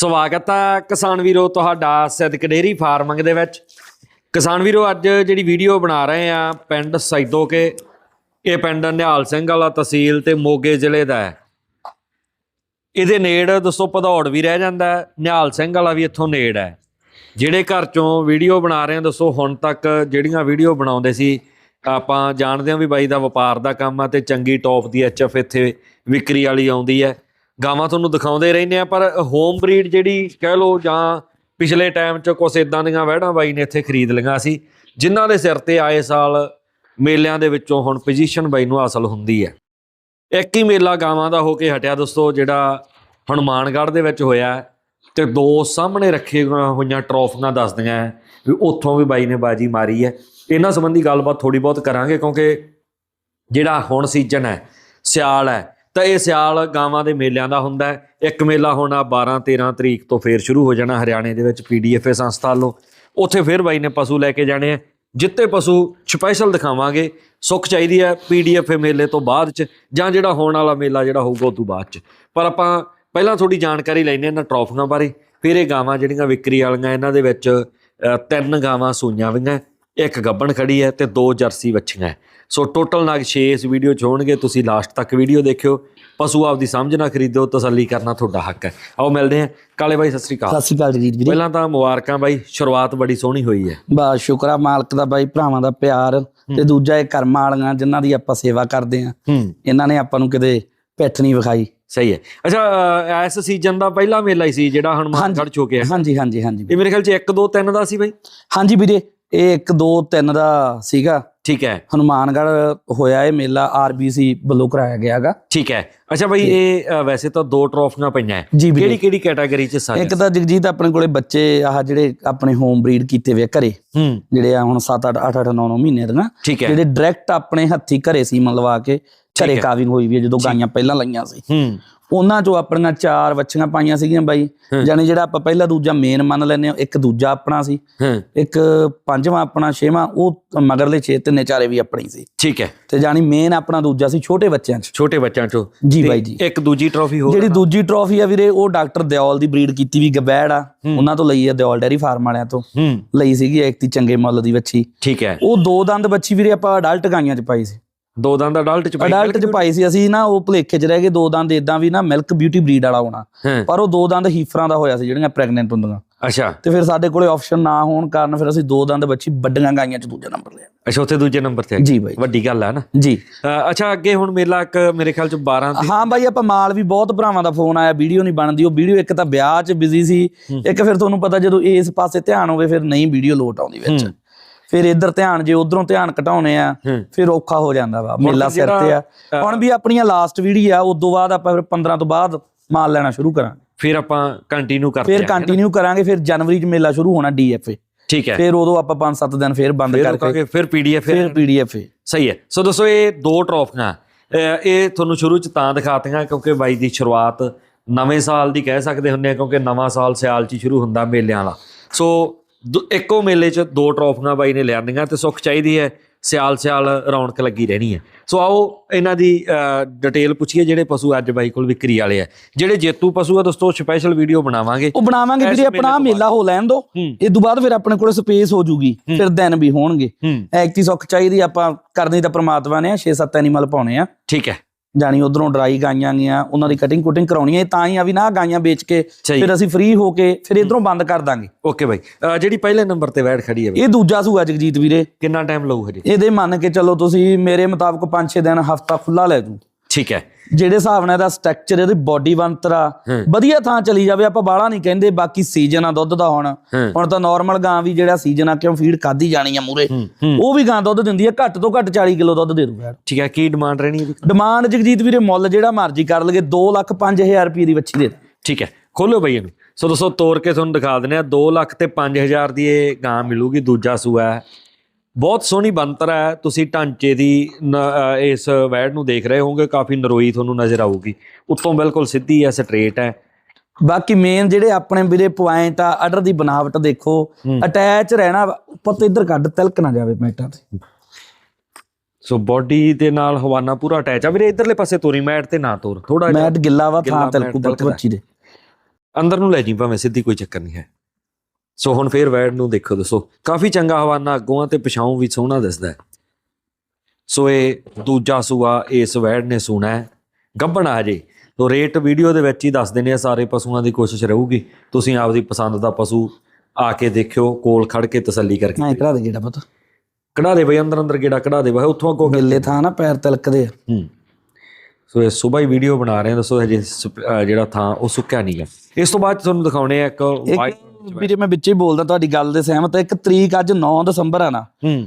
ਸਵਾਗਤ ਹੈ ਕਿਸਾਨ ਵੀਰੋ ਤੁਹਾਡਾ ਸਿੱਧਕ ਡੇਰੀ ਫਾਰਮਿੰਗ ਦੇ ਵਿੱਚ। ਕਿਸਾਨ ਵੀਰੋ, ਅੱਜ ਜਿਹੜੀ ਵੀਡੀਓ ਬਣਾ ਰਹੇ ਆ ਪਿੰਡ ਸੈਦੋ ਕੇ ਇਹ ਪਿੰਡ ਨਿਹਾਲ ਸਿੰਘ ਵਾਲਾ ਤਹਿਸੀਲ ਤੇ ਮੋਗੇ ਜ਼ਿਲ੍ਹੇ ਦਾ ਹੈ। ਇਹਦੇ ਨੇੜ ਦੋਸਤੋ ਭਦੌੜ ਵੀ ਰਹਿ ਜਾਂਦਾ ਨਿਹਾਲ ਸਿੰਘ ਵਾਲਾ ਵੀ ਇੱਥੋਂ ਨੇੜ ਹੈ। ਜਿਹੜੇ ਘਰ ਚੋਂ ਵੀਡੀਓ ਬਣਾ ਰਹੇ ਆ ਦੋਸਤੋ ਹੁਣ ਤੱਕ ਜਿਹੜੀਆਂ ਵੀਡੀਓ ਬਣਾਉਂਦੇ ਸੀ, ਆਪਾਂ ਜਾਣਦੇ ਹਾਂ ਵੀ ਬਾਈ ਦਾ ਵਪਾਰ ਦਾ ਕੰਮ ਆ ਤੇ ਚੰਗੀ ਟੌਪ ਦੀ ਐਚਐਫ ਇੱਥੇ ਵਿਕਰੀ ਵਾਲੀ ਆਉਂਦੀ ਹੈ। ਗਾਵਾਂ ਤੁਹਾਨੂੰ ਦਿਖਾਉਂਦੇ ਰਹਿੰਦੇ ਆ, ਪਰ ਹੋਮ ਬਰੀਡ ਜਿਹੜੀ ਕਹਿ ਲਓ ਜਾਂ ਪਿਛਲੇ ਟਾਈਮ 'ਚ ਕੁਛ ਇਦਾਂ ਦੀਆਂ ਵਹਿੜਾਂ ਬਾਈ ਨੇ ਇੱਥੇ ਖਰੀਦ ਲਈਆਂ ਸੀ, ਜਿਨ੍ਹਾਂ ਦੇ ਸਿਰ ਤੇ ਆਏ ਸਾਲ ਮੇਲਿਆਂ ਦੇ ਵਿੱਚੋਂ ਹੁਣ ਪੋਜੀਸ਼ਨ ਬਾਈ ਨੂੰ ਹਾਸਲ ਹੁੰਦੀ ਹੈ। ਇੱਕ ਹੀ ਮੇਲਾ ਗਾਵਾਂ ਦਾ ਹੋ ਕੇ ਹਟਿਆ ਦੋਸਤੋ, ਜਿਹੜਾ ਹਨੂਮਾਨਗੜ੍ਹ ਦੇ ਵਿੱਚ ਹੋਇਆ ਹੈ ਤੇ ਦੋ ਸਾਹਮਣੇ ਰੱਖੇ ਹੋਈਆਂ ਟਰੋਫੀਆਂ ਦੱਸਦੀਆਂ ਹੈ ਵੀ ਉੱਥੋਂ ਵੀ ਬਾਈ ਨੇ ਬਾਜੀ ਮਾਰੀ ਹੈ। ਇਹਨਾਂ ਸੰਬੰਧੀ ਗੱਲਬਾਤ ਥੋੜੀ ਬਹੁਤ ਕਰਾਂਗੇ ਕਿਉਂਕਿ ਜਿਹੜਾ ਹੁਣ ਸੀਜ਼ਨ ਹੈ, ਸਿਆਲ ਹੈ ਤਾਂ ਇਹ ਸਿਆਲ ਗਾਵਾਂ ਦੇ ਮੇਲਿਆਂ ਦਾ ਹੁੰਦਾ ਹੈ। ਇੱਕ ਮੇਲਾ ਹੋਣਾ ਆ 12 13 ਤਰੀਕ ਤੋਂ ਫੇਰ ਸ਼ੁਰੂ ਹੋ ਜਾਣਾ ਹਰਿਆਣੇ ਦੇ ਵਿੱਚ ਪੀਡੀਐਫਏ ਸੰਸਥਾ ਵੱਲੋਂ। ਉੱਥੇ ਫੇਰ ਬਾਈ ਨੇ ਪਸ਼ੂ ਲੈ ਕੇ ਜਾਣੇ ਆ। ਜਿੱਤੇ ਪਸ਼ੂ ਸਪੈਸ਼ਲ ਦਿਖਾਵਾਂਗੇ। ਸੁੱਖ ਚਾਹੀਦੀ ਹੈ ਪੀਡੀਐਫਏ ਮੇਲੇ ਤੋਂ ਬਾਅਦ ਚ ਜਾਂ ਜਿਹੜਾ ਹੋਣ ਵਾਲਾ ਮੇਲਾ ਜਿਹੜਾ ਹੋਊਗਾ ਉਸ ਤੋਂ ਬਾਅਦ ਚ। ਪਰ ਆਪਾਂ ਪਹਿਲਾਂ ਥੋੜੀ ਜਾਣਕਾਰੀ ਲੈਣੇ ਇਹਨਾਂ ਟਰੋਫੀਆਂ ਬਾਰੇ। ਫਿਰ ਇਹ ਗਾਵਾਂ ਜਿਹੜੀਆਂ ਵਿਕਰੀ ਵਾਲੀਆਂ ਇਹਨਾਂ ਦੇ ਵਿੱਚ ਤਿੰਨ ਗਾਵਾਂ ਸੂਈਆਂ ਹੋਈਆਂ ਇੱਕ ਗੱਬਣ ਖੜੀ ਹੈ ਤੇ ਦੋ ਜਰਸੀ ਵੱਛੀਆਂ। ਸੋ ਟੋਟਲ ਨਗ 6 ਇਸ ਵੀਡੀਓ ਚ ਹੋਣਗੇ ਤੁਸੀਂ ਲਾਸਟ ਤੱਕ ਵੀਡੀਓ ਦੇਖਿਓ। ਪਸ਼ੂ ਆਪਦੀ ਸਮਝ ਨਾ ਖਰੀਦੋ ਤਸੱਲੀ ਕਰਨਾ ਤੁਹਾਡਾ ਹੱਕ ਹੈ। ਆਓ ਮਿਲਦੇ ਹਾਂ। ਕਾਲੇ ਬਾਈ ਸਤਿ ਸ੍ਰੀ ਅਕਾਲ। ਸਤਿ ਸ਼੍ਰੀ ਅਕਾਲ ਜਗਜੀਤ ਵੀਰੇ। ਪਹਿਲਾਂ ਤਾਂ ਮੁਬਾਰਕਾਂ ਬਾਈ ਸ਼ੁਰੂਆਤ ਬੜੀ ਸੋਹਣੀ ਹੋਈ ਹੈ। ਬਸ ਸ਼ੁਕਰ ਆ ਮਾਲਕ ਦਾ ਬਾਈ ਭਰਾਵਾਂ ਦਾ ਪਿਆਰ ਤੇ ਦੂਜਾ ਇਹ ਕਰਮਾਂ ਵਾਲੀਆਂ ਜਿਨ੍ਹਾਂ ਦੀ ਆਪਾਂ ਸੇਵਾ ਕਰਦੇ ਆ ਇਹਨਾਂ ਨੇ ਆਪਾਂ ਨੂੰ ਕਿਤੇ ਪਿੱਠ ਨਹੀਂ ਵਿਖਾਈ। ਸਹੀ ਹੈ। ਅੱਛਾ ਇਸ ਸੀਜ਼ਨ ਦਾ ਪਹਿਲਾ ਮੇਲਾ ਹੀ ਸੀ ਜਿਹੜਾ ਹਨੂਮਾਨਗੜ੍ਹ ਚ ਹੋ ਹਾਂਜੀ ਹਾਂਜੀ ਹਾਂਜੀ। ਇਹ ਮੇਰੇ ਖਿਆਲ ਚ 1 2 3 ਦਾ ਸੀ ਬਾਈ? ਹਾਂਜੀ ਵੀਰੇ ਇਹ 1 2 3 ਦਾ ਸੀਗਾ। ਠੀਕ ਹੈ। ਹਨੂਮਾਨਗੜ੍ਹ ਹੋਇਆ ਇਹ ਮੇਲਾ ਆਰਬੀਸੀ ਵੱਲੋਂ ਕਰਾਇਆ ਗਿਆਗਾ ਠੀਕ ਹੈ। ਅੱਛਾ ਬਾਈ ਇਹ ਵੈਸੇ ਤਾਂ ਦੋ ਟਰੋਫੀਆਂ ਪਈਆਂ ਕਿਹੜੀ ਕਿਹੜੀ ਕੈਟਾਗਰੀ ਚ ਸਾਜ ਇੱਕ ਤਾਂ ਜਗਜੀਤ ਆਪਣੇ ਕੋਲੇ ਬੱਚੇ ਆਹ ਜਿਹੜੇ ਆਪਣੇ ਹੋਮ ਬਰੀਡ ਕੀਤੇ ਵੇ ਘਰੇ। ਹੂੰ। ਜਿਹੜੇ ਆ ਹੁਣ 7 8 8 8 9 9 ਮਹੀਨੇ ਠੀਕ ਹੈ। ਜਿਹੜੇ ਡਾਇਰੈਕਟ ਆਪਣੇ ਹੱਥੀ ਘਰੇ ਸੀਮਨ ਲਵਾ ਕੇ। ਘਰੇ। ਕਾਵਿੰਗ ਹੋਈ ਵੀ ਜਦੋਂ ਗਾਈਆਂ ਪਹਿਲਾਂ ਲਈਆਂ ਸੀ। ਹੂੰ। ਉਹਨਾਂ ਚੋਂ ਆਪਣੀਆਂ ਚਾਰ ਵੱਛੀਆਂ ਪਾਈਆਂ ਸੀਗੀਆਂ ਬਾਈ। ਹੂੰ। ਜਾਨੀ ਜਿਹੜਾ ਆਪਾਂ ਪਹਿਲਾ ਦੂਜਾ ਮੇਨ ਮੰਨ ਲੈਨੇ ਆ ਇੱਕ ਦੂਜਾ ਆਪਣਾ ਸੀ। ਹਾਂ। ਇੱਕ ਪੰਜਵਾਂ ਆਪਣਾ ਛੇਵਾਂ ਉਹ ਮਗਰਲੇ ਛੇ ਤਿੰਨੇ ਚਾਰੇ ਵੀ ਆਪਣੀ ਸੀ। ਠੀਕ ਹੈ। ਤੇ ਜਾਨੀ ਮੇਨ ਆਪਣਾ ਦੂਜਾ ਸੀ ਛੋਟੇ ਬੱਚਿਆਂ 'ਚ। ਛੋਟੇ ਬੱਚਿਆਂ ਚੋਂ। ਜੀ ਬਾਈ ਜੀ। ਇੱਕ ਦੂਜੀ ਟਰੋਫੀ ਹੋਰ ਜਿਹੜੀ ਦੂਜੀ ਟਰੋਫੀ ਆ ਵੀਰੇ ਉਹ ਡਾਕਟਰ ਦਿਓਲ ਦੀ ਬਰੀਡ ਕੀਤੀ ਵੀ ਗਬੈੜ ਆ। ਉਹਨਾਂ ਤੋਂ ਲਈ ਆ ਦਿਓਲ ਡੈਰੀ ਫਾਰਮ ਵਾਲਿਆਂ ਤੋਂ। ਹੂੰ। ਲਈ ਸੀਗੀ ਇੱਕ ਤੀ ਚੰਗੇ ਮੁੱਲ ਦੀ ਵੱਛੀ। ਠੀਕ ਹੈ। ਉਹ ਦੋ ਦੰਦ ਬੱਚੀ ਵੀਰੇ ਆਪਾਂ ਅਡਲਟ ਗਾਈਆਂ 'ਚ ਪਾਈ ਸੀ। ਦੋ ਦੰਦ ਅਡਲਟ ਚ ਪਾਈ ਅਡਲਟ 'ਚ ਪਾਈ ਸੀ ਅਸੀਂ ਨਾ ਉਹ ਭੁਲੇਖੇ 'ਚ ਰਹਿ ਗਏ ਦੋ ਦੰਦ ਇਦਾਂ ਵੀ ਨਾ ਮਿਲਕ ਬਿਊਟੀ ਬਰੀਡ ਵਾਲਾ ਹੋਣਾ। ਪਰ ਉਹ ਦੋ ਦੰਦ ਹੀਫਰਾਂ ਦਾ ਹੋਇਆ ਸੀ ਜਿਹੜੀਆਂ ਪ੍ਰੈਗਨੈਂਟ ਹੁੰਦੀਆਂ। ਅੱਛਾ। ਤੇ ਫਿਰ ਸਾਡੇ ਕੋਲੇ ਆਪਸ਼ਨ ਨਾ ਹੋਣ ਕਾਰਨ ਫਿਰ ਅਸੀਂ ਦੋ ਦੰਦ ਬੱਚੀ ਵੱਡੀਆਂ ਗਾਈਆਂ 'ਚ ਦੂਜਾ ਨੰਬਰ ਲਿਆ। ਅੱਛਾ ਉੱਥੇ ਦੂਜੇ ਨੰਬਰ ਤੇ ਆ। ਜੀ ਬਾਈ। ਵੱਡੀ ਗੱਲ ਹੈ ਨਾ। ਜੀ। ਅੱਛਾ ਅੱਗੇ ਹੁਣ ਮੇਲਾ ਇੱਕ ਮੇਰੇ ਖਿਆਲ ਚ 12 ਤੇ ਹਾਂ ਬਾਈ ਆਪਾਂ ਮਾਲ ਵੀ ਬਹੁਤ ਭਰਾਵਾਂ ਦਾ ਫੋਨ ਆਇਆ ਵੀਡੀਓ ਨਹੀਂ ਬਣਦੀ ਉਹ ਵੀਡੀਓ ਇੱਕ ਤਾਂ ਵਿਆਹ 'ਚ ਬਿਜ਼ੀ ਸੀ ਇੱਕ ਫਿਰ ਤੁਹਾਨੂੰ ਪਤਾ ਜਦੋਂ ਇਸ ਪਾਸੇ ਧਿਆਨ ਹੋਵੇ ਫਿਰ ਨਹੀਂ ਵੀਡੀਓ ਲੋਟ ਆਉਂਦੀ ਵਿੱਚ। ਫਿਰ ਇੱਧਰ ਧਿਆਨ ਜੇ ਉਧਰੋਂ ਧਿਆਨ ਘਟਾਉਣੇ ਆ। ਫਿਰ ਔਖਾ ਹੋ ਜਾਂਦਾ ਵਾ ਮੇਲਾ ਸਿਰ ਤੇ ਆ। ਹੁਣ ਵੀ ਆਪਣੀਆਂ ਲਾਸਟ ਵੀਡੀਓ ਆ ਉਦੋਂ ਬਾਅਦ ਆਪਾਂ ਫਿਰ 15 ਤੋਂ ਬਾਅਦ ਮਾਲ ਲੈਣਾ ਸ਼ੁਰੂ ਕਰਾਂਗੇ। ਫਿਰ ਆਪਾਂ ਕੰਟੀਨਿਊ ਕਰਦੇ ਫਿਰ ਹਾਂ ਕੰਟੀਨਿਊ ਕਰਾਂਗੇ ਫਿਰ ਜਨਵਰੀ 'ਚ ਮੇਲਾ ਸ਼ੁਰੂ ਹੋਣਾ ਡੀਐਫਏ ਠੀਕ ਹੈ। ਫਿਰ ਉਦੋਂ ਆਪਾਂ 5-7 ਦਿਨ ਫਿਰ ਬੰਦ ਫਿਰ ਕਰਕੇ ਫਿਰ ਪੀਡੀਐਫ ਫਿਰ ਪੀਡੀਐਫਏ ਸਹੀ ਹੈ। ਸੋ ਦੋਸਤੋ ਇਹ ਦੋ ਟਰੋਫੀਆਂ ਇਹ ਤੁਹਾਨੂੰ ਸ਼ੁਰੂ ਚ ਤਾਂ ਦਿਖਾਤੀਆਂ ਕਿਉਂਕਿ ਬਾਈ ਦੀ ਸ਼ੁਰੂਆਤ ਨਵੇਂ ਸਾਲ ਦੀ ਕਹਿ ਸਕਦੇ ਹੁੰਦੇ ਆ ਕਿਉਂਕਿ ਨਵਾਂ ਸਾਲ ਸਿਆਲ ਚ ਸ਼ੁਰੂ ਹੁੰਦਾ ਮੇਲਿਆਂ ਵਾਲਾ। ਸੋ ਇੱਕੋ ਮੇਲੇ ਚ ਦੋ ਟਰੋਫੀਆਂ ਬਾਈ ਨੇ ਲਿਆਂਦੀਆਂ ਤੇ ਸੁੱਖ ਚਾਹੀਦੀ ਹੈ ਸਿਆਲ ਸਿਆਲ ਰੌਣਕ ਲੱਗੀ ਰਹਿਣੀ ਹੈ। ਸੋ ਆਓ ਇਹਨਾਂ ਦੀ ਡਿਟੇਲ ਪੁੱਛੀਏ ਜਿਹੜੇ ਪਸ਼ੂ ਅੱਜ ਬਾਈ ਕੋਲ ਵਿਕਰੀ ਵਾਲੇ ਆ। ਜਿਹੜੇ ਜੇਤੂ ਪਸ਼ੂ ਆ ਦੋਸਤੋ ਸਪੈਸ਼ਲ ਵੀਡੀਓ ਬਣਾਵਾਂਗੇ। ਉਹ ਬਣਾਵਾਂਗੇ ਇਸ ਵੀਰੇ ਆਪਣਾ ਮੇਲਾ ਹੋ ਲੈਣ ਦੋ। ਇਹ ਤੋਂ ਬਾਅਦ ਫਿਰ ਆਪਣੇ ਕੋਲ ਸਪੇਸ ਹੋ ਜੂਗੀ ਫਿਰ ਦਿਨ ਵੀ ਹੋਣਗੇ। ਹੂੰ। ਐਕਟੀ ਸੁੱਖ ਚਾਹੀਦੀ ਆਪਾਂ ਕਰਨੀ ਤਾਂ ਪ੍ਰਮਾਤਮਾ ਨੇ 6-7 ਐਨੀਮਲ ਪਾਉਣੇ ਆ। ਠੀਕ ਹੈ। ਜਾਣੀ ਉਧਰੋਂ ਡਰਾਈ ਗਾਈਆਂ ਗੀਆਂ ਉਹਨਾਂ ਦੀ ਕਟਿੰਗ ਕੁਟਿੰਗ ਕਰਾਉਣੀ ਹੈ ਤਾਂ ਹੀ ਆ ਵੀ ਨਾ ਗਾਈਆਂ ਵੇਚ ਕੇ। ਫਿਰ ਅਸੀਂ ਫ੍ਰੀ ਹੋ ਕੇ ਫਿਰ ਇਧਰੋਂ ਬੰਦ ਕਰ ਦਾਂਗੇ। Okay bye. ਜਿਹੜੀ ਪਹਿਲੇ ਨੰਬਰ ਤੇ ਬੈਠ ਖੜੀ ਹੈ ਇਹ ਦੂਜਾ ਸੂਆ ਜਗਜੀਤ ਵੀਰੇ। ਕਿੰਨਾ ਟਾਈਮ ਲਊ ਹਜੇ? ਇਹਦੇ ਮੰਨ ਕੇ ਚੱਲੋ ਤੁਸੀਂ ਮੇਰੇ ਮੁਤਾਬਕ 5-6 ਦਿਨ ਹਫਤਾ ਖੁੱਲਾ ਲੈ ਜੂ ਠੀਕ ਹੈ। ਜਿਹੜੇ ਹਿਸਾਬ ਨਾਲ ਇਹਦਾ ਸਟਰਕਚਰ ਇਹਦੀ ਬਾਡੀ ਬੰਤਰਾ ਹੂੰ। ਵਧੀਆ ਥਾਂ ਚਲੀ ਜਾਵੇ ਆਪਾਂ ਬਾਹਲਾ ਨਹੀਂ ਕਹਿੰਦੇ ਬਾਕੀ ਸੀਜ਼ਨ ਆ ਦੁੱਧ ਦਾ ਹੁਣ। ਹੂੰ। ਹੁਣ ਤਾਂ ਨਾਰਮਲ ਗਾਂ ਵੀ ਜਿਹੜਾ ਸੀਜ਼ਨ ਆ ਕਿਉਂ ਫੀਡ ਖਾਦੀ ਜਾਣੀ ਆ ਮੂਰੇ ਹੂੰ ਹੂੰ। ਉਹ ਵੀ ਗਾਂ ਦੁੱਧ ਦਿੰਦੀ ਆ ਘੱਟ ਤੋਂ ਘੱਟ 40 ਕਿਲੋ ਦੁੱਧ ਦੇ ਦੂਗਾ ਠੀਕ ਹੈ ਕੀ ਡਿਮਾਂਡ ਰਹਿਣੀ ਇਹਦੀ? ਡਿਮਾਂਡ ਜਗਜੀਤ ਵੀਰੇ ਮੁੱਲ ਜਿਹੜਾ ਮਰਜ਼ੀ ਕਰ ਲਗੇ 2 ਲੱਖ 5000 ਰੁਪਏ ਦੀ ਵੱਛੀ ਦੇ ਠੀਕ ਹੈ ਖੋਲੋ ਬਈ ਇਹਨੂੰ। ਸੋ ਦੋਸਤੋ ਤੋੜ ਕੇ ਤੁਹਾਨੂੰ ਦਿਖਾ ਦਿੰਦੇ ਆ 2 ਲੱਖ ਤੇ 5000 ਦੀ ਇਹ ਗਾਂ ਮਿਲੂਗੀ ਦੂਜਾ ਸੂਆ ਹੈ। ਬਹੁਤ ਸੋਹਣੀ ਬੰਤਰ ਹੈ। ਤੁਸੀਂ ਢਾਂਚੇ ਦੀ ਇਸ ਵੈੜ ਨੂੰ ਦੇਖ ਰਹੇ ਹੋਵੋਗੇ ਕਾਫੀ ਨਰੋਈ ਤੁਹਾਨੂੰ ਨਜ਼ਰ ਆਊਗੀ। ਉੱਤੋਂ ਬਿਲਕੁਲ ਸਿੱਧੀ ਹੈ ਸਟ੍ਰੇਟ ਹੈ। ਬਾਕੀ ਮੇਨ ਜਿਹੜੇ ਆਪਣੇ ਵੀਰੇ ਪੁਆਇੰਟ ਆ ਆਰਡਰ ਦੀ ਬਣਾਵਟ ਦੇਖੋ। ਅਟੈਚ ਰਹਿਣਾ ਪੁੱਤ ਇੱਧਰ ਕੱਢ ਤਿਲਕ ਨਾ ਜਾਵੇ ਮੈਟਾਂ ਤੇ। ਸੋ ਬਾਡੀ ਦੇ ਨਾਲ ਹਵਾਨਾ ਪੂਰਾ ਅਟੈਚ ਆ। ਵੀਰੇ ਇਧਰਲੇ ਪਾਸੇ ਤੋਰੀ ਮੈਟ ਤੇ ਨਾ ਤੋਰ। ਥੋੜਾ ਮੈਟ ਗਿੱਲਾ ਵਾ ਥਾਂ ਤਿਲਕੂ ਤਿਲਕਦਾ। ਬੱਚੀ ਦੇ। ਅੰਦਰ ਨੂੰ ਲੈ ਜੀ ਭਾਵੇਂ ਸਿੱਧੀ ਕੋਈ ਚੱਕਰ ਨਹੀਂ ਹੈ। ਸੋ ਹੁਣ ਫੇਰ ਵੈੜ ਨੂੰ ਦੇਖੋ ਦੱਸੋ। ਕਾਫੀ ਚੰਗਾ ਹਵਾਨਾ ਅੱਗੋਂ ਤੇ ਪਿਛਾਉਂ ਵੀ ਸੋਹਣਾ ਦਿਸਦਾ ਹੈ। ਸੋ ਇਹ ਦੂਜਾ ਸੂਆ ਇਸ ਵੈੜ ਨੇ ਸੂਣਾ ਹੈ। ਗੱਭਣ ਆ ਜੇ। ਤੋ ਰੇਟ ਵੀਡੀਓ ਦੇ ਵਿੱਚ ਹੀ ਦੱਸ ਦਿੰਦੇ ਆ ਸਾਰੇ ਪਸ਼ੂਆਂ ਦੀ ਕੋਸ਼ਿਸ਼ ਰਹੂਗੀ। ਤੁਸੀਂ ਆਪਦੀ ਪਸੰਦ ਦਾ ਪਸ਼ੂ ਆ ਕੇ ਦੇਖਿਓ ਕੋਲ ਖੜ ਕੇ ਤਸੱਲੀ ਕਰਕੇ ਮੈਂ ਕਰਾ ਦੇ ਜਿਹੜਾ ਪਤਾ। ਕਢਾ ਦੇ ਬਈ ਅੰਦਰ ਅੰਦਰ ਗੇੜਾ ਕਢਾ ਦੇ ਬਈ ਉੱਥੋਂ ਅੱਗੋਂ ਗਿੱਲੇ ਥਾਂ ਨਾ ਪੈਰ ਤਿਲਕਦੇ ਆ। ਹੂੰ। ਸੋ ਇਹ ਸਵੇਰ ਹੀ ਵੀਡੀਓ ਬਣਾ ਰਹੇ ਹਾਂ ਦੱਸੋ ਹਜੇ ਜਿਹੜਾ ਥਾਂ ਉਹ ਸੁੱਕਿਆ ਨਹੀਂ ਹੈ। ਇਸ ਤੋਂ ਬਾਅਦ ਤੁਹਾਨੂੰ ਦਿਖਾਉਣੇ ਆ ਇੱਕ ਵੀਰੇ ਮੈਂ ਵਿੱਚੇ ਹੀ ਬੋਲਦਾ ਤੁਹਾਡੀ ਗੱਲ ਦੇ ਸਹਿਮਤ। ਇੱਕ ਤਰੀਕ ਅੱਜ 9 ਦਸੰਬਰ ਆ ਨਾ। ਹੂੰ।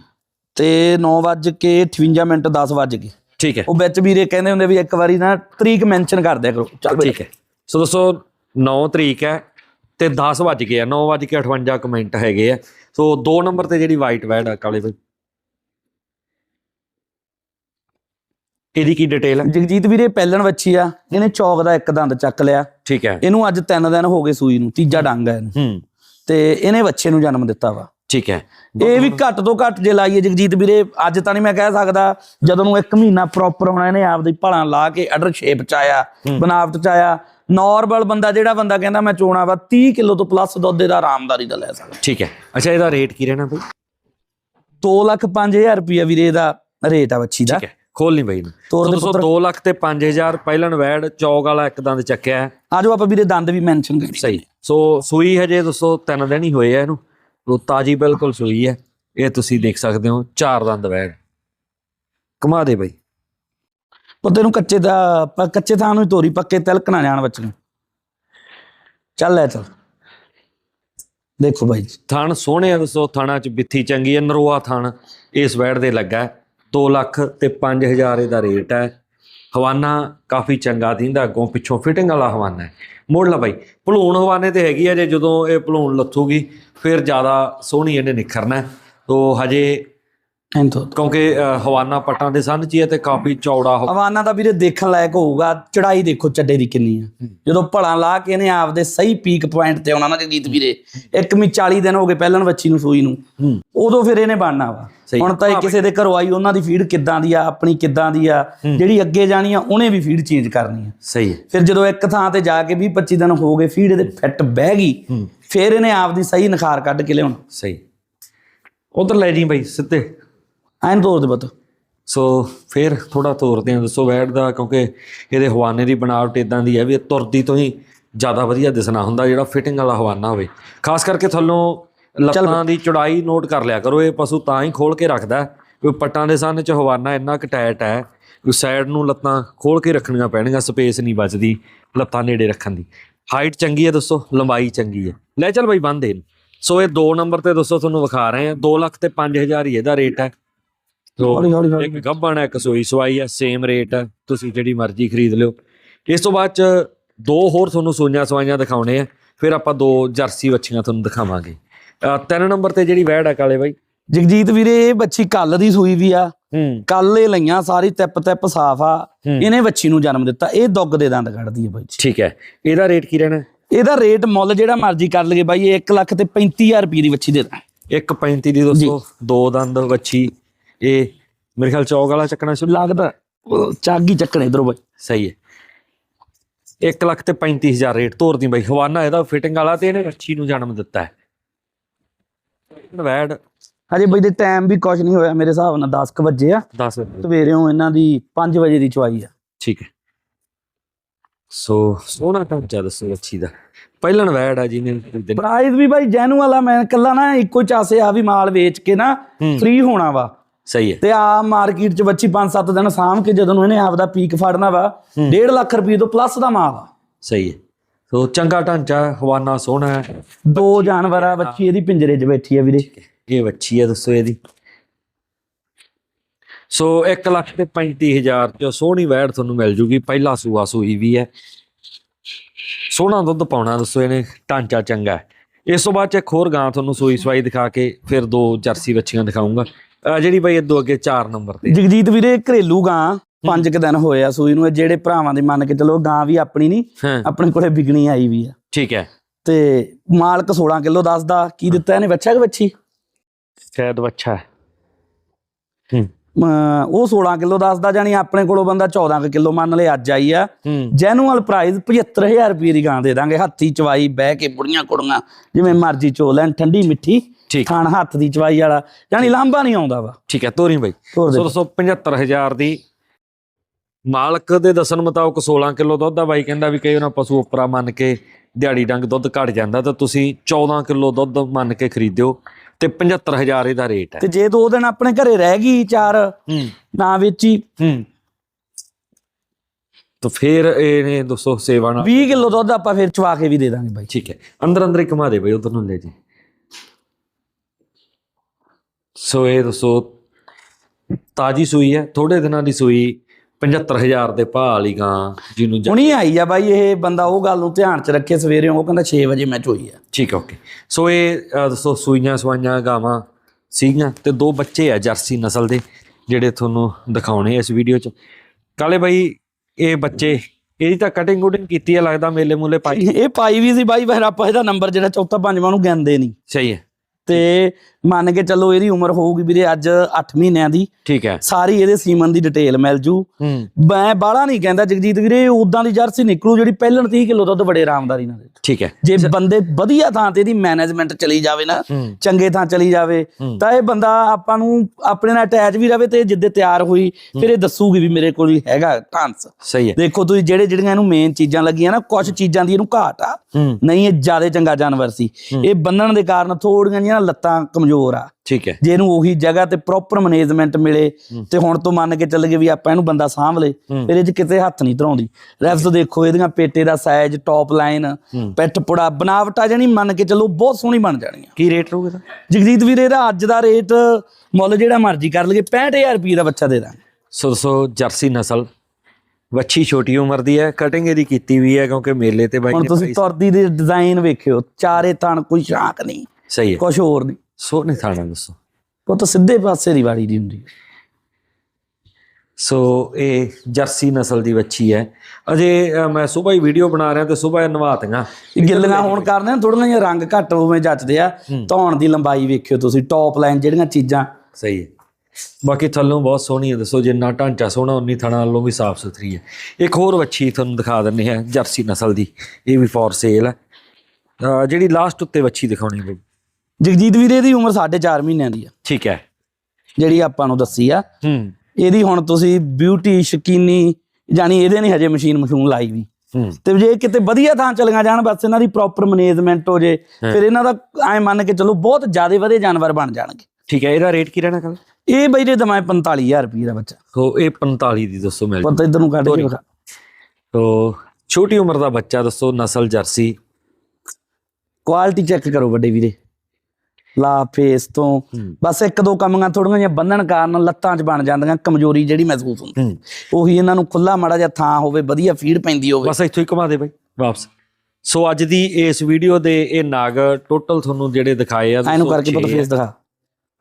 ਤੇ 9 ਵੱਜ ਕੇ 58 ਮਿੰਟ 10 ਵੱਜ ਗਏ। ਠੀਕ ਹੈ। ਉਹ ਵਿੱਚ ਵੀਰੇ ਕਹਿੰਦੇ ਹੁੰਦੇ ਵੀ ਇੱਕ ਵਾਰੀ ਨਾ ਤਰੀਕ ਮੈਂਸ਼ਨ ਕਰ ਦਿਆ ਕਰੋ। ਚੱਲ ਠੀਕ ਹੈ। ਸੋ ਦੋਸਤੋ 9 ਤਰੀਕ ਹੈ ਤੇ 10 ਵੱਜ ਗਏ ਆ। 9 ਵੱਜ ਕੇ 58 ਕਮੈਂਟ ਹੈਗੇ ਆ। ਸੋ 2 ਨੰਬਰ ਤੇ ਜਿਹੜੀ ਵਾਈਟ ਵੈਡ ਆ ਕਾਲੇ ਬਈ। ਇਹਦੀ ਕੀ ਡਿਟੇਲ ਹੈ? ਜਗਜੀਤ ਵੀਰੇ ਪਹਿਲਣ ਵੱਛੀ ਆ ਇਹਨੇ ਚੌਕ ਦਾ ਇੱਕ ਦੰਦ ਚੱਕ ਲਿਆ। ਠੀਕ ਹੈ। ਇਹਨੂੰ ਅੱਜ 3 ਦਿਨ ਹੋ ਗਏ ਸੂਈ ਨੂੰ ਤੀਜਾ ਡੰਗ ਹੈ ਇਹਨੂੰ। ਹੂੰ। ਤੇ ਇਹਨੇ ਬੱਚੇ ਨੂੰ ਜਨਮ ਦਿੱਤਾ ਵਾ। ਠੀਕ ਹੈ। ਇਹ ਵੀ ਘੱਟ ਤੋਂ ਘੱਟ ਜੇ ਲਾਈਏ ਜਗਜੀਤ ਵੀਰੇ ਅੱਜ ਤਾਂ ਨਹੀਂ ਮੈਂ ਕਹਿ ਸਕਦਾ ਜਦੋਂ ਨੂੰ ਇੱਕ ਮਹੀਨਾ ਪ੍ਰੋਪਰ ਹੋਣਾ ਇਹਨੇ ਆਪਦੀ ਭਲਾਂ ਲਾ ਕੇ ਅਡਰ ਸ਼ੇਪ ਚ ਆਇਆ ਬਨਾਵਟ ਚ ਆਇਆ। ਨਾਰਮਲ ਬੰਦਾ ਜਿਹੜਾ ਬੰਦਾ ਕਹਿੰਦਾ ਮੈਂ ਚੋਣਾ ਵਾ 30 ਕਿਲੋ ਤੋਂ ਪਲੱਸ ਦੁੱਧ ਦਾ ਆਰਾਮਦਾਰੀ ਦਾ ਲੈ ਸਕਦਾ। ਠੀਕ ਹੈ। ਅੱਛਾ ਇਹਦਾ ਰੇਟ ਕੀ ਰਹਿਣਾ ਬਈ 2 ਲੱਖ 5000 ਰੁਪਏ ਵੀਰੇ ਦਾ ਰੇਟ ਆ ਬੱਚੀ ਦਾ। ਠੀਕ ਹੈ। ਖੋਲ ਨਹੀਂ ਬਈ ਨੂੰ ਤੋਰ ਸੋ ਦੇ ਦੋਸਤੋ 2 ਲੱਖ ਤੇ 5000 ਪਹਿਲਣ ਵੈਡ ਚੌਕ ਵਾਲਾ ਇੱਕ ਦੰਦ ਚੱਕਿਆ ਆਜੋ ਆਪਾਂ ਵੀਰੇ ਦੰਦ ਵੀ ਮੈਂਸ਼ਨ ਕਰੀ ਸਹੀ। ਸੋ ਸੂਈ ਹਜੇ ਦੋਸਤੋ ਤਿੰਨ ਦਿਨ ਹੀ ਹੋਏ ਆ ਇਹਨੂੰ। ਉਹ ਤਾਜੀ ਬਿਲਕੁਲ ਸੂਈ ਹੈ। ਇਹ ਤੁਸੀਂ ਦੇਖ ਸਕਦੇ ਹੋ ਚਾਰ ਦੰਦ ਵੈੜ। ਕਮਾ ਦੇ ਬਈ। ਪੁੱਤੇ ਨੂੰ ਕੱਚੇ ਦਾ ਕੱਚੇ ਥਾਂ ਨੂੰ ਤੋਰੀ ਪੱਕੇ ਤਿਲਕ ਨਾ ਜਾਣ ਬੱਚੇ ਨੂੰ। ਚੱਲ ਲੈ ਚੱਲ। ਦੇਖੋ ਬਾਈ। ਥਣ ਸੋਹਣੇ ਆ ਦੋਸਤੋ ਥਾਣਾ ਚ ਬਿੱਥੀ ਚੰਗੀ ਹੈ ਨਰੋਆ ਥਣ ਇਸ ਵੈੜ ਦੇ ਲੱਗਾ 2 ਲੱਖ ਤੇ 5000 ਇਹਦਾ ਰੇਟ ਹੈ। ਹਵਾਨਾ ਕਾਫੀ ਚੰਗਾ ਦਿੰਦਾ, ਅੱਗੋਂ ਪਿੱਛੋਂ ਫਿਟਿੰਗ ਵਾਲਾ ਹਵਾਨਾ ਹੈ। ਮੋੜ ਲਾ ਬਾਈ, ਭਲੂਣ ਹਵਾਨੇ ਤੇ ਹੈਗੀ ਆ, ਜੇ ਜਦੋਂ ਇਹ ਭਲੂਣ ਲੱਥੂਗੀ, ਫਿਰ ਜ਼ਿਆਦਾ ਸੋਹਣੀ ਇਹਨੇ ਨਿਖਰਨਾ ਤੋ ਹਜੇ ਕਿਉਂਕਿ ਹਵਾਨਾ ਪੱਟਾਂ ਦੇ ਸੰਨ ਚ ਹੀ ਹੈ ਤੇ ਕਾਫੀ ਚੌੜਾ ਹੋ- ਅਵਾਨਾ ਦਾ ਵੀਰੇ ਦੇਖਣ ਲਾਇਕ ਹੋਊਗਾ। ਚੜਾਈ ਦੇਖੋ ਚੱਡੇ ਦੀ ਕਿੰਨੀ ਆ। ਜਦੋਂ ਭਲਾ ਲਾ ਕੇ ਇਹਨੇ ਆਪਦੇ ਸਹੀ ਪੀਕ ਪੁਆਇੰਟ ਤੇ ਆਉਣਾ ਨਾ ਜਗਜੀਤ ਵੀਰੇ। ਇੱਕ ਮੀ 40 ਦਿਨ ਹੋ ਗਏ ਪਹਿਲਣ ਬੱਚੀ ਨੂੰ ਸੂਈ ਨੂੰ। ਉਦੋਂ ਫਿਰ ਇਹਨੇ ਬਣਨਾ ਵਾ। ਹੁਣ ਤਾਂ ਇਹ ਕਿਸੇ ਦੇ ਘਰੋਂ ਆਈ ਉਹਨਾਂ ਦੀ ਫੀਡ ਕਿੱਦਾਂ ਦੀ ਆ ਆਪਣੀ ਕਿੱਦਾਂ ਦੀ ਆ। ਜਿਹੜੀ ਅੱਗੇ ਜਾਣੀ ਆ ਉਹਨੇ ਵੀ ਫੀਡ ਚੇਂਜ ਕਰਨੀ ਆ। ਸਹੀ ਫਿਰ ਜਦੋਂ ਇੱਕ ਥਾਂ ਤੇ ਜਾ ਕੇ 20 25 ਦਿਨ ਹੋ ਗਏ ਫੀਡ ਇਹਦੇ ਫਿੱਟ ਬਹਿ ਗਈ। ਫਿਰ ਇਹਨੇ ਆਪਦੀ ਸਹੀ ਨਖਾਰ ਕੱਢ ਕੇ ਲਿਆਉਣਾ। ਸਹੀ। ਉਧਰ ਲੈ ਜੀ ਬਈ ਸਿੱਧੇ। ਐਨ ਤੋਰ ਦੇ ਪੁੱਤ। ਸੋ ਫਿਰ ਥੋੜਾ ਤੋਰਦੇ ਹਾਂ ਦੱਸੋ ਵੈੜ ਦਾ ਕਿਉਂਕਿ ਇਹਦੇ ਹਵਾਨੇ ਦੀ ਬਣਾਵਟ ਇਦਾਂ ਦੀ ਹੈ ਵੀ ਇਹ ਤੁਰਦੀ ਤੋਂ ਹੀ ਜ਼ਿਆਦਾ ਵਧੀਆ ਦਿਸਣਾ ਹੁੰਦਾ ਜਿਹੜਾ ਫਿਟਿੰਗ ਵਾਲਾ ਹਵਾਨਾ ਹੋਵੇ। ਖਾਸ ਕਰਕੇ ਥੱਲੋਂ ਲੱਤਾਂ ਦੀ ਚੌੜਾਈ ਨੋਟ ਕਰ ਲਿਆ ਕਰੋ ਇਹ ਪਸ਼ੂ ਤਾਂ ਹੀ ਖੋਲ ਕੇ ਰੱਖਦਾ ਵੀ ਪੱਟਾਂ ਦੇ ਸੰਨ ਚ ਹਵਾਨਾ ਇੰਨਾ ਕੁ ਟਾਈਟ ਹੈ ਵੀ ਸਾਈਡ ਨੂੰ ਲੱਤਾਂ ਖੋਲ ਕੇ ਰੱਖਣੀਆਂ ਪੈਣਗੀਆਂ ਸਪੇਸ ਨਹੀਂ ਬਚਦੀ ਲੱਤਾਂ ਨੇੜੇ ਰੱਖਣ ਦੀ। ਹਾਈਟ ਚੰਗੀ ਹੈ ਦੱਸੋ ਲੰਬਾਈ ਚੰਗੀ ਹੈ। ਲੈ ਚੱਲ ਬਾਈ ਬੰਦ ਸੋ ਇਹ 2 ਨੰਬਰ ਤੇ ਦੱਸੋ ਤੁਹਾਨੂੰ ਵਿਖਾ ਰਹੇ ਹਾਂ। 2 ਲੱਖ ਤੇ 5000 ਹੀ ਇਹਦਾ ਰੇਟ ਹੈ। ਸੋ ਹੌਲੀ ਹੌਲੀ ਹੌਲੀ। ਇੱਕ ਗੱਭਣ ਹੈ ਇੱਕ ਸੂਈ ਸਵਾਈ ਹੈ ਸੇਮ ਰੇਟ ਹੈ ਤੁਸੀਂ ਜਿਹੜੀ ਮਰਜ਼ੀ ਖਰੀਦ ਲਿਓ। ਇਸ ਤੋਂ ਬਾਅਦ ਚ ਦੋ ਹੋਰ ਤੁਹਾਨੂੰ ਸੂਈਆਂ ਸਵਾਈਆਂ ਦਿਖਾਉਣੇ ਆ ਫਿਰ ਆਪਾਂ ਦੋ ਜਰਸੀ ਵੱਛੀਆਂ ਤੁਹਾਨੂੰ ਦਿਖਾਵਾਂਗੇ। ਤਿੰਨ ਨੰਬਰ ਤੇ ਜਿਹੜੀ ਵੈੜ ਹੈ ਕਾਲੇ ਬਾਈ। ਜਗਜੀਤ ਵੀਰੇ ਇਹ ਬੱਚੀ ਕੱਲ ਦੀ ਸੂਈ ਵੀ ਆ। ਕੱਲ ਇਹ ਲਈਆਂ ਸਾਰੀ ਤਿੱਪ ਤਿੱਪ ਸਾਫ਼ ਆ। ਇਹਨੇ ਬੱਚੀ ਨੂੰ ਜਨਮ ਦਿੱਤਾ। ਇਹ ਦੁੱਗ ਦੇ ਦੰਦ ਕੱਢਦੀ ਹੈ ਬਾਈ ਠੀਕ ਹੈ। ਇਹਦਾ ਰੇਟ ਕੀ ਰਹਿਣਾ? ਇਹਦਾ ਰੇਟ ਮੁੱਲ ਜਿਹੜਾ ਮਰਜ਼ੀ ਕਰ ਲਈਏ ਬਾਈ ਇਹ 1 ਲੱਖ ਤੇ 35000 ਰੁਪਏ ਦੀ ਬੱਚੀ ਦੇ ਦਾਂ। 1.35 ਦੀ ਦੋਸਤੋ ਦੋ ਦੰਦ ਵੱਛੀ। ਇਹ ਮੇਰੇ ਖਿਆਲ ਚੌਕ ਵਾਲਾ ਚੱਕਣਾ ਸ਼ੁਰੂ ਲੱਗਦਾ। ਚਾਗੀ ਚੱਕਣੇ ਇਧਰੋਂ ਬਾਈ। ਸਹੀ ਹੈ। 1 ਲੱਖ ਤੇ 35000 ਰੇਟ ਤੋਰਦੀ ਬਾਈ। ਹਵਾਨਾ ਇਹਦਾ ਫਿਟਿੰਗ ਵਾਲਾ ਤੇ ਇਹਨੇ ਵੱਛੀ ਨੂੰ ਜਨਮ ਦਿੱਤਾ ਹੈ। ਵੈੜ ਹਜੇ ਬਾਈ ਦੇ ਟਾਈਮ ਵੀ ਕੁਝ ਨਹੀਂ ਹੋਇਆ। ਮੇਰੇ ਹਿਸਾਬ ਨਾਲ 10 ਕੁ ਵਜੇ ਆ। 10 ਸਵੇਰੇੋਂ ਇਹਨਾਂ ਦੀ 5 ਵਜੇ ਦੀ ਚੁਆਈ ਆ। ਠੀਕ ਹੈ। ਸੋ ਸੋਹਣਾ ਢਾਂਚਾ ਦੱਸੋ ਅੱਛੀ ਦਾ। ਪਹਿਲਣ ਵੈੜ ਆ ਜਿਹਨੇ ਖਰੀਦਣੀ ਪ੍ਰਾਈਸ ਵੀ ਬਾਈ ਜੈਨੂ ਵਾਲਾ ਮੈਂ ਕੱਲਾ ਨਾ ਇੱਕੋ ਚਾਸੇ ਆ ਵੀ ਮਾਲ ਵੇਚ ਕੇ ਨਾ। ਫ੍ਰੀ ਹੋਣਾ ਵਾ। ਸਹੀ ਹੈ। ਤੇ ਆ ਮਾਰਕੀਟ 'ਚ ਬੱਚੀ 5-7 ਦਿਨ ਸਾਂਭ ਕੇ ਜਦੋਂ ਇਹਨੇ ਆਪਦਾ ਪੀਕ ਫੜਨਾ ਵਾ 1.5 ਲੱਖ ਰੁਪਏ ਤੋਂ ਪਲੱਸ ਦਾ ਮਾਲ ਆ। ਸਹੀ ਹੈ। ਸੋ ਚੰਗਾ ਢਾਂਚਾ ਹਵਾਨਾ ਸੋਹਣਾ ਹੈ। ਦੋ ਜਾਨਵਰ ਆ ਬੱਚੀ ਇਹਦੀ ਪਿੰਜਰੇ 'ਚ ਬੈਠੀ ਆ ਵੀਰੇ। ਇਹ ਵੱਛੀ ਹੈ ਦੱਸੋ ਇਹਦੀ। ਸੋ 1 ਲੱਖ ਤੇ 35000 ਚ ਸੋਹਣੀ ਵੈੜ ਤੁਹਾਨੂੰ ਮਿਲ ਜੂਗੀ। ਪਹਿਲਾ ਸੂਆ ਸੂਈ ਵੀ ਹੈ। ਸੋਹਣਾ ਦੁੱਧ ਪਾਉਣਾ ਦੱਸੋ ਇਹਨੇ। ਢਾਂਚਾ ਚੰਗਾ ਇਸ ਤੋਂ ਬਾਅਦ ਚ ਇੱਕ ਹੋਰ ਗਾਂ ਤੁਹਾਨੂੰ ਸੂਈ ਸਵਾਈ ਦਿਖਾ ਕੇ ਫਿਰ ਦੋ ਜਰਸੀ ਬੱਚੀਆਂ ਦਿਖਾਉਂਗਾ ਜਿਹੜੀ ਬਈ ਇਦੋਂ ਅੱਗੇ 4 ਨੰਬਰ ਤੇ ਜਗਜੀਤ ਵੀਰੇ ਘਰੇਲੂ ਗਾਂ ਪੰਜ ਕੁ ਦਿਨ ਹੋਏ ਆ ਸੂਈ ਨੂੰ ਇਹ ਜਿਹੜੇ ਭਰਾਵਾਂ ਦੇ ਮੰਨ ਕੇ ਚਲੋ ਗਾਂ ਵੀ ਆਪਣੀ ਨਹੀਂ ਆਪਣੇ ਕੋਲੇ ਵਿਕਣੀ ਆਈ ਵੀ ਆ। ਠੀਕ ਹੈ। ਤੇ ਮਾਲਕ 16 ਕਿਲੋ ਦੱਸਦਾ ਕੀ ਦਿੱਤਾ ਇਹਨੇ ਬੱਚਾ ਕਿ ਬੱਚੀ ਸ਼ਾਇਦ ਬੱਚਾ ਹੈ। ਉਹ 16 ਕਿਲੋ ਦੱਸਦਾ ਜਾਨੀ ਆਪਣੇ ਕੋਲੋਂ ਬੰਦਾ 14 ਕਿਲੋ ਮੰਨ ਲੈ ਅੱਜ ਆਈ ਆ। ਜੈਨੂਅਲ ਪ੍ਰਾਈਸ 75000 ਰੁਪਏ ਦੀ ਗਾਂ ਦੇ ਦਾਂਗੇ ਹੱਥੀ ਚਵਾਈ ਬਹਿ ਕੇ ਬੁੜੀਆਂ ਕੁੜੀਆਂ ਜਿਵੇਂ ਮਰਜ਼ੀ ਚੋ ਲੈਣ ਠੰਡੀ ਮਿੱਠੀ। ਠੀਕ। ਖਾਣ ਹੱਥ ਦੀ ਚਵਾਈ ਵਾਲਾ ਜਾਨੀ ਲਾਂਭਾ ਨਹੀਂ ਆਉਂਦਾ ਵਾ। ਠੀਕ ਹੈ ਤੋਰੀ ਬਾਈ। ਤੋਰ ਦੇ। ਸੋ ਦੋਸਤੋ 75000 ਦੀ ਮਾਲਕ ਦੇ ਦੱਸਣ ਮੁਤਾਬਕ 16 ਕਿਲੋ ਦੁੱਧ ਆ। ਬਾਈ ਕਹਿੰਦਾ ਵੀ ਕਈ ਉਹਨਾਂ ਪਸ਼ੂ ਉਪਰਾ ਮੰਨ ਕੇ ਦਿਹਾੜੀ ਡੰਗ ਦੁੱਧ ਘਟ ਜਾਂਦਾ ਤਾਂ ਤੁਸੀਂ 14 ਕਿਲੋ ਦੁੱਧ ਮੰਨ ਕੇ ਖਰੀਦਿਓ ਤੇ 75000 ਇਹਦਾ ਰੇਟ ਹੈ। ਤੇ ਜੇ ਦੋ ਦਿਨ ਆਪਣੇ ਘਰੇ ਰਹਿ ਗਈ ਚਾਰ ਹੂੰ। ਨਾ ਵੇਚੀ। ਹੂੰ। ਤਾਂ ਫਿਰ ਇਹਨੇ ਦੋਸਤੋ ਸੇਵਾ ਨਾਲ। 20 ਕਿਲੋ ਦੁੱਧ ਆਪਾਂ ਫਿਰ ਚਵਾ ਕੇ ਵੀ ਦੇ ਦਾਂਗੇ ਬਾਈ। ਠੀਕ ਹੈ। ਅੰਦਰ ਅੰਦਰ ਹੀ ਘੁਮਾ ਦੇ ਬਈ ਉਧਰ ਨੂੰ ਲੈ ਜੀ। ਸੋ ਇਹ ਦੱਸੋ। ਤਾਜੀ ਸੂਈ ਹੈ ਥੋੜੇ ਦਿਨਾਂ ਦੀ ਸੂਈ 75000 ਦੇ ਭਾਅ ਵਾਲੀ ਗਾਂ ਜਿਹਨੂੰ ਜਾ- ਹੁਣੀ ਆਈ ਆ ਬਾਈ ਇਹ ਬੰਦਾ ਉਹ ਗੱਲ ਨੂੰ ਧਿਆਨ ਚ ਰੱਖੇ ਸਵੇਰੇ ਉਹ ਕਹਿੰਦਾ 6 ਵਜੇ ਮੈਚ ਹੋਈ ਆ। ਠੀਕ ਹੈ ਓਕੇ। ਸੋ ਇਹ ਅ, ਦੱਸੋ ਸੂਈਆਂ ਸਵਾਈਆਂ ਗਾਵਾਂ ਸੀਗੀਆਂ ਤੇ ਦੋ ਬੱਚੇ ਆ ਜਰਸੀ ਨਸਲ ਦੇ ਜਿਹੜੇ ਤੁਹਾਨੂੰ ਦਿਖਾਉਣੇ ਇਸ ਵੀਡੀਓ 'ਚ। ਕਾਲੇ ਬਾਈ ਇਹ ਬੱਚੇ ਇਹਦੀ ਤਾਂ ਕਟਿੰਗ ਕੁਟਿੰਗ ਕੀਤੀ ਹੈ ਲੱਗਦਾ ਮੇਲੇ ਮੂਲੇ ਪਾਈ। ਇਹ ਪਾਈ ਵੀ ਸੀ ਬਾਈ ਫਿਰ ਆਪਾਂ ਇਹਦਾ ਨੰਬਰ ਜਿਹੜਾ ਚੌਥਾ ਪੰਜਵਾਂ ਨੂੰ ਗਿਣਦੇ ਨਹੀਂ। ਸਹੀ ਹੈ। ਤੇ ਮੰਨ ਕੇ ਚੱਲੋ ਇਹਦੀ ਉਮਰ ਹੋਊਗੀ ਵੀਰੇ ਅੱਜ 8 ਮਹੀਨਿਆਂ ਦੀ। ਠੀਕ ਹੈ। ਸਾਰੀ ਇਹਦੇ ਸੀਮਨ ਦੀ ਡਿਟੇਲ ਮਿਲ ਜੂ। ਮੈਂ ਬਾਹਲਾ ਨਹੀਂ ਕਹਿੰਦਾ ਜਗਜੀਤ ਵੀਰੇ ਉਦਾਂ ਦੀ ਜਰਸੀ ਨਿਕਲੂ ਜਿਹੜੀ ਪਹਿਲਣ 30 ਕਿਲੋ ਦੁੱਧ ਬੜੇ ਆਰਾਮਦਾਰੀ ਨਾਲ। ਠੀਕ ਹੈ। ਜੇ ਬੰਦੇ ਵਧੀਆ ਥਾਂ ਤੇ ਇਹਦੀ ਮੈਨੇਜਮੈਂਟ ਚਲੀ ਜਾਵੇ ਨਾ ਚੰਗੇ ਥਾਂ ਚਲੀ ਜਾਵੇ। ਤਾਂ ਇਹ ਬੰਦਾ ਆਪਾਂ ਨੂੰ ਆਪਣੇ ਨਾਲ ਅਟੈਚ ਵੀ ਰਵੇ ਤੇ ਜਿੱਦੇ ਤਿਆਰ ਹੋਈ ਫਿਰ ਇਹ ਦੱਸੂਗੀ ਵੀ ਮੇਰੇ ਕੋਲ ਹੀ ਹੈਗਾ ਟਾਂਸ ਸਹੀ ਹੈ। ਦੇਖੋ ਤੁਸੀਂ ਜਿਹੜੇ ਜਿਹੜੀਆਂ ਇਹਨੂੰ ਮੇਨ ਚੀਜ਼ਾਂ ਲੱਗੀਆਂ ਨਾ ਕੁਝ ਚੀਜ਼ਾਂ ਦੀ ਇਹਨੂੰ ਘਾਟ ਆ। ਨਹੀਂ ਇਹ ਜ਼ਿਆਦਾ ਚੰਗਾ ਜਾਨਵਰ ਸੀ। ਇਹ ਬੰਨਣ ਦੇ ਕਾਰਨ ਥੋੜੀਆਂ ਜਿਹੀਆਂ ਨਾ ਲੱਤਾਂ ਕਮਜ਼ੋਰ ਆ। ਠੀਕ ਹੈ। ਜੇ ਇਹਨੂੰ ਉਹੀ ਜਗ੍ਹਾ ਤੇ ਪ੍ਰੋਪਰ ਮੈਨੇਜਮੈਂਟ ਮਿਲੇ ਤੇ ਹੁਣ ਤੋਂ ਮੰਨ ਕੇ ਚੱਲ ਗਏ ਵੀ ਆਪਾਂ ਇਹਨੂੰ ਬੰਦਾ ਸਾਂਭ ਲੇ। ਫਿਰ ਇਹ 'ਚ ਕਿਤੇ ਹੱਥ ਨਹੀਂ ਧਰਾਉਂਦੀ। ਰੈਫਸ ਦੇਖੋ ਇਹਦੀਆਂ ਪੇਟੇ ਦਾ ਸਾਈਜ਼ ਟੌਪ ਲਾਈਨ। ਪਿੱਠ ਪੁੜਾ ਬਨਾਵਟਾ ਜਣੀ ਮੰਨ ਕੇ ਚੱਲੋ ਬਹੁਤ ਸੋਹਣੀ ਬਣ ਜਾਣੀ ਆ। ਕੀ ਰੇਟ ਰਹੂਗਾ ਇਹਦਾ? ਜਗਜੀਤ ਵੀਰੇ ਦਾ ਅੱਜ ਦਾ ਰੇਟ ਮੁੱਲ ਜਿਹੜਾ ਮਰਜ਼ੀ ਕਰ ਲਈਏ 65000 ਰੁਪਏ ਦਾ ਬੱਚਾ ਦੇ ਦਾਂਗੇ। ਸੋ ਦੋਸਤੋ ਜਰਸੀ ਨਸਲ ਵੱਛੀ ਛੋਟੀ ਉਮਰ ਦੀ ਹੈ ਕਟਿੰਗ ਇਹਦੀ ਕੀਤੀ ਵੀ ਹੈ ਕਿਉਂਕਿ ਮੇਲੇ ਤੇ ਬਾਈ ਹੁਣ ਤੁਸੀਂ ਤੁਰਦੀ ਦੇ ਡਿਜ਼ਾਈਨ ਵੇਖਿਓ ਚਾਰੇ ਤਣ ਕੋਈ ਸ਼ਾਂਕ ਨਹੀਂ ਸਹੀ ਹੈ। ਕੁਝ ਹੋਰ ਨਹੀਂ। ਸੋ ਨਹੀਂ ਥਾਣਾ ਦੱਸੋ ਉਹ ਤਾਂ ਸਿੱਧੇ ਪਾਸੇ ਦੀ ਵਾੜੀ ਦੀ ਹੁੰਦੀ। ਸੋ ਇਹ ਜਰਸੀ ਨਸਲ ਦੀ ਵੱਛੀ ਹੈ ਅਜੇ ਮੈਂ ਸਵੇਰ ਹੀ ਵੀਡੀਓ ਬਣਾ ਰਿਹਾ ਤੇ ਸਵੇਰ ਨਵਾਤੀਆਂ ਇਹ ਗਿੱਲੀਆਂ ਹੋਣ ਕਰਨੇ ਥੋੜੀਆਂ ਜਿਹਾ ਰੰਗ ਘੱਟ ਉਵੇਂ ਜੱਚਦੇ ਆ ਧੌਣ ਦੀ ਲੰਬਾਈ ਵੇਖਿਓ ਤੁਸੀਂ ਟੌਪ ਲਾਈਨ ਜਿਹੜੀਆਂ ਚੀਜ਼ਾਂ ਸਹੀ ਹੈ ਬਾਕੀ ਥੱਲੋਂ ਬਹੁਤ ਸੋਹਣੀ ਹੈ ਦੱਸੋ ਜਿੰਨਾ ਢਾਂਚਾ ਸੋਹਣਾ ਉਨੀ ਥਣਾ ਨਾਲੋਂ ਵੀ ਸਾਫ਼ ਸੁਥਰੀ ਹੈ ਇੱਕ ਹੋਰ ਵੱਛੀ ਤੁਹਾਨੂੰ ਦਿਖਾ ਦਿੰਨੇ ਆ ਜਰਸੀ ਨਸਲ ਦੀ ਇਹ ਵੀ ਫੋਰ ਸੇਲ ਹੈ ਜਿਹੜੀ ਲਾਸਟ ਉੱਤੇ ਵੱਛੀ ਦਿਖਾਉਣੀ ਹੈ ਜਗਜੀਤ ਵੀਰੇ ਦੀ ਉਮਰ 4.5 ਮਹੀਨਿਆਂ ਦੀ ਆ। ਠੀਕ ਹੈ। ਜਿਹੜੀ ਆਪਾਂ ਨੂੰ ਦੱਸੀ ਆ। ਹੂੰ। ਇਹਦੀ ਹੁਣ ਤੁਸੀਂ ਬਿਊਟੀ ਸ਼ਕੀਨੀ ਜਾਨੀ ਇਹਦੇ ਨਹੀਂ ਹਜੇ ਮਸ਼ੀਨ ਮਸ਼ੂਨ ਲਾਈ ਵੀ। ਹੂੰ। ਤੇ ਜੇ ਕਿਤੇ ਵਧੀਆ ਥਾਂ ਚਲੀਆਂ ਜਾਣ ਬਸ ਇਹਨਾਂ ਦੀ ਪ੍ਰੋਪਰ ਮੈਨੇਜਮੈਂਟ ਹੋ ਜੇ ਫਿਰ ਇਹਨਾਂ ਦਾ ਐ ਮੰਨ ਕੇ ਚਲੋ ਬਹੁਤ ਜ਼ਿਆਦਾ ਵਧੇ ਜਾਨਵਰ ਬਣ ਜਾਣਗੇ। ਠੀਕ ਹੈ ਇਹਦਾ ਰੇਟ ਕੀ ਰਹਿਣਾ ਕੱਲ ਇਹ ਬਈ ਦੇ ਦਮਾਏ 45000 ਰੁਪਏ ਦਾ ਬੱਚਾ। ਸੋ ਇਹ 45 ਦੀ ਦੱਸੋ ਮਿਲ ਪਤਾ ਇਧਰ ਨੂੰ ਕੱਢ ਕੇ ਵਿਖਾ। ਸੋ ਛੋਟੀ ਉਮਰ ਦਾ ਬੱਚਾ ਦੱਸੋ ਨਸਲ ਜਰਸੀ। ਕੁਆਲਿਟੀ ਚੈੱਕ ਕਰੋ ਵੱਡੇ ਵੀਰੇ। ਲਾ ਫੇਸ ਤੋਂ। ਬਸ ਇੱਕ ਦੋ ਕਮੀਆਂ ਥੋੜੀਆਂ ਜਿਹੀਆਂ ਬੰਨਣ ਕਾਰਨ ਲੱਤਾਂ 'ਚ ਬਣ ਜਾਂਦੀਆਂ ਕਮਜ਼ੋਰੀ ਜਿਹੜੀ ਮਹਿਸੂਸ ਹੁੰਦੀ। ਉਹੀ ਇਹਨਾਂ ਨੂੰ ਖੁੱਲਾ ਮਾੜਾ ਜਿਹਾ ਥਾਂ ਹੋਵੇ ਵਧੀਆ ਫੀਡ ਪੈਂਦੀ ਹੋਵੇ। ਬਸ ਇੱਥੋਂ ਹੀ ਘੁਮਾ ਦੇ ਬਾਈ ਵਾਪਸ। ਸੋ ਅੱਜ ਦੀ ਇਸ ਵੀਡੀਓ ਦੇ ਇਹ ਨਾਗ ਟੋਟਲ ਤੁਹਾਨੂੰ ਜਿਹੜੇ ਦਿਖਾਏ ਆ ਦੱਸੋ ਕਰਕੇ ਪਤਾ। ਫੇਸ ਦਿਖਾ।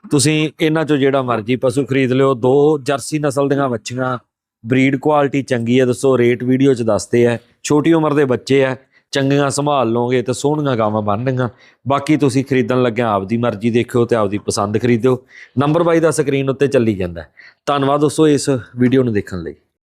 ਤੁਸੀਂ ਇਹਨਾਂ ਚੋਂ ਜਿਹੜਾ ਮਰਜ਼ੀ ਪਸ਼ੂ ਖਰੀਦ ਲਿਓ ਦੋ ਜਰਸੀ ਨਸਲ ਦੀਆਂ ਵੱਛੀਆਂ ਬਰੀਡ ਕੁਆਲਿਟੀ ਚੰਗੀ ਹੈ ਦੱਸੋ ਰੇਟ ਵੀਡੀਓ 'ਚ ਦੱਸਦੇ ਆ। ਛੋਟੀ ਉਮਰ ਦੇ ਬੱਚੇ ਆ ਚੰਗੀਆਂ ਸੰਭਾਲ ਲਓਗੇ ਤੇ ਸੋਹਣੀਆਂ ਗਾਵਾਂ ਬਣਨਗੀਆਂ। ਬਾਕੀ ਤੁਸੀਂ ਖਰੀਦਣ ਲੱਗਿਆ ਆਪਦੀ ਮਰਜ਼ੀ ਦੇਖਿਓ ਤੇ ਆਪਦੀ ਪਸੰਦ ਖਰੀਦਿਓ। ਨੰਬਰ ਬਾਈ ਦਾ ਸਕਰੀਨ ਉੱਤੇ ਚੱਲੀ ਜਾਂਦਾ। ਧੰਨਵਾਦ ਦੋਸਤੋ ਇਸ ਵੀਡੀਓ ਨੂੰ ਦੇਖਣ ਲਈ।